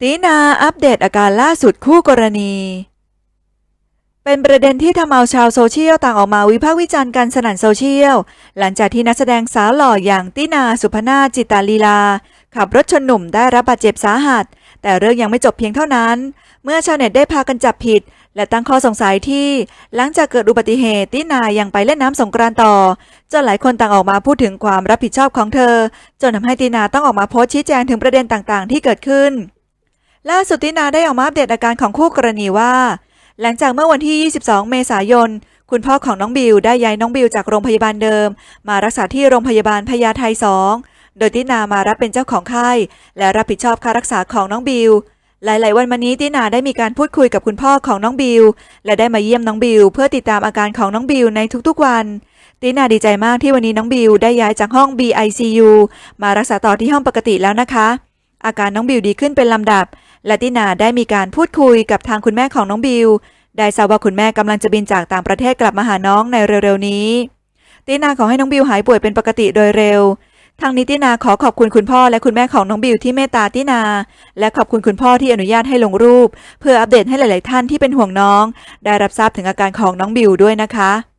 ตีนาอัปเดตอาการล่าสุดคู่กรณี เป็นประเด็นที่ทำเอาชาวโซเชียลต่างออกมาวิพากษ์วิจารณ์กันสนั่นโซเชียล หลังจากที่นักแสดงสาวหล่ออย่างตินาสุพนาจิตตาลีลา ขับรถชนหนุ่มได้รับบาดเจ็บสาหัส แต่เรื่องยังไม่จบเพียงเท่านั้น เมื่อชาวเน็ตได้พากันจับผิด และตั้งข้อสงสัยที่ หลังจากเกิดอุบัติเหตุตินายังไปเล่นน้ำสงกรานต์ต่อจนหลายคนต่างออกมาพูดถึงความรับผิดชอบของเธอ จนทำให้ตินาต้องออกมาโพสต์ชี้แจงถึงประเด็นต่างๆ ที่เกิดขึ้น ล่าสุดตินาได้ออกมาอัปเดตอาการของคู่กรณีว่า หลังจากเมื่อวันที่ 22 เมษายน คุณพ่อของน้องบิวได้ย้ายน้องบิวจากโรงพยาบาลเดิม มารักษาที่โรงพยาบาลพญาไท2โดยตินามารับเป็นเจ้าของไข้และรับผิดชอบค่ารักษาของน้องบิวหลาย ๆ วันมานี้ตินาได้มีการพูดคุยกับคุณพ่อของน้องบิว และได้มาเยี่ยมน้องบิว เพื่อติดตามอาการของน้องบิวในทุก ๆ วันตินาดีใจมากที่วันนี้น้องบิวได้ย้ายจากห้อง BICU มารักษาต่อที่ห้องปกติแล้วนะคะ อาการน้องบิวดีขึ้นเป็นลำดับ และตินาได้มีการพูดคุยกับทางคุณแม่ของน้องบิว ได้ทราบว่าคุณแม่กำลังจะบินจากต่างประเทศกลับมาหาน้องในเร็วๆนี้ ตินาขอให้น้องบิวหายป่วยเป็นปกติโดยเร็วทางนี้ตินาขอขอบคุณคุณพ่อและคุณแม่ของน้องบิวที่เมตตาตินา และขอบคุณคุณพ่อที่อนุญาตให้ลงรูป เพื่ออัปเดตให้หลาย ๆ ท่านที่เป็นห่วงน้อง ได้รับทราบถึงอาการของน้องบิวด้วยนะคะ